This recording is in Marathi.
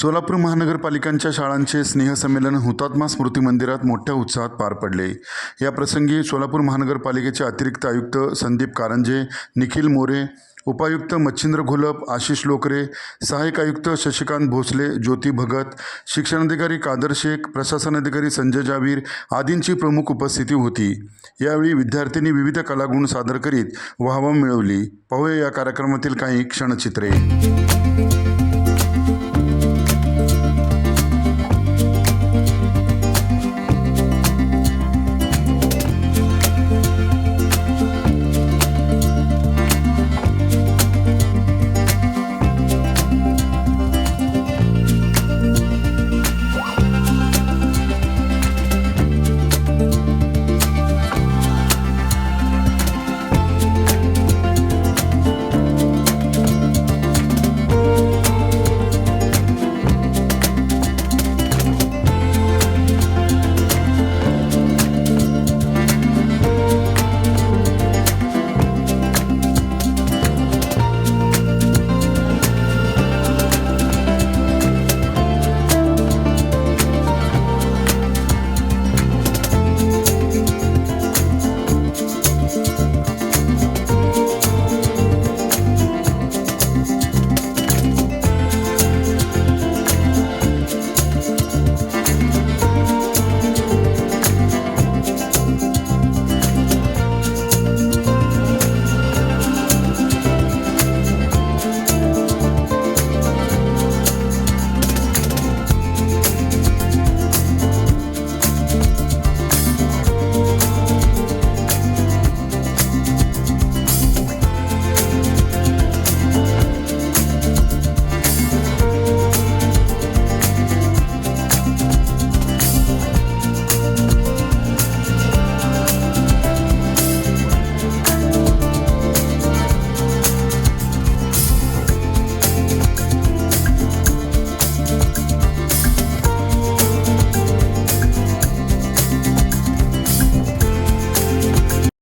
सोलापूर महानगरपालिकांच्या शाळांचे स्नेहसंमेलन हुतात्मा स्मृती मंदिरात मोठ्या उत्साहात पार पडले. या प्रसंगी सोलापूर महानगरपालिकेचे अतिरिक्त आयुक्त संदीप कारंजे निखिल मोरे उपायुक्त मच्छिंद्र घोलप आशिष लोकरे सहाय्यक आयुक्त शशिकांत भोसले ज्योती भगत शिक्षणाधिकारी कादर शेख प्रशासन अधिकारी संजय जावीर आदींची प्रमुख उपस्थिती होती. यावेळी विद्यार्थ्यांनी विविध कलागुण सादर करीत वाहवा मिळवली. पाहूया या कार्यक्रमातील काही क्षणचित्रे.